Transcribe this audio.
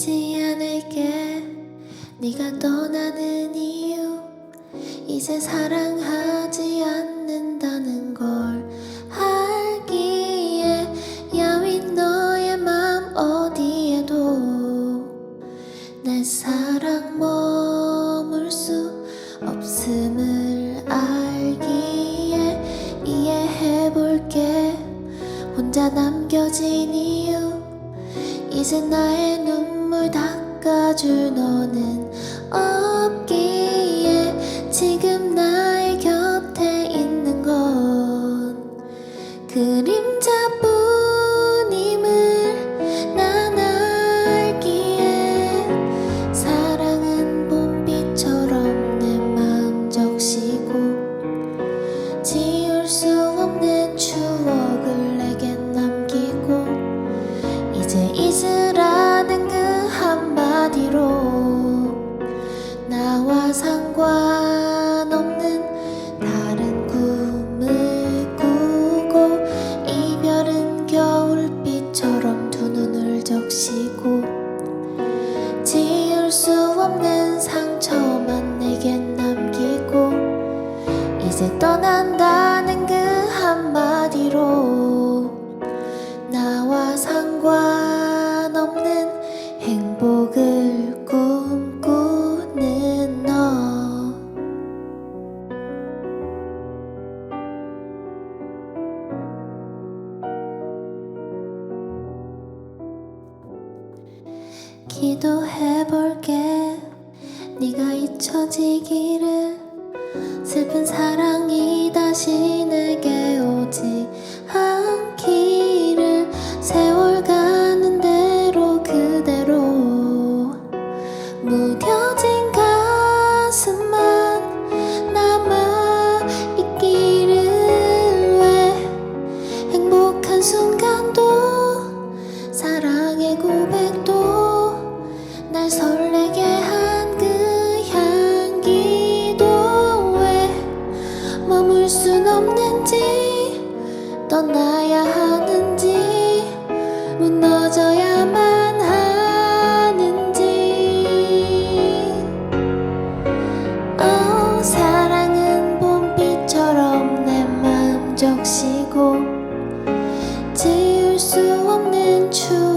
묻지 않을게. 네가 떠나는 이유 이제 사랑하지 않는다는 걸 알기에 야윈 너의 맘 어디에도 내 사랑 머물 수 없음을 알기에 이해해볼게. 혼자 남겨진 이유 이제 나의 눈 물 닦아줄 너는 없기에 지금 나의 곁에 있는 건 그림자뿐임을 난 알기에 사랑은 봄비처럼 내 마음 적시고 지울 수 상관없는 다른 꿈을 꾸고 이별은 겨울비처럼 두 눈을 적시고 지울 수 없는 상처만 내겐 남기고 이제 떠난다는 그 한마디로 기도해볼게. 네가 잊혀지기를 슬픈 사랑이 다시 내게 오지 않기를 세월 가는 대로 그대로 무뎌지 순 없는지 떠나야 하는지 무너져야만 하는지. Oh, 사랑은 봄비처럼 내 마음 적시고 지울 수 없는 추억.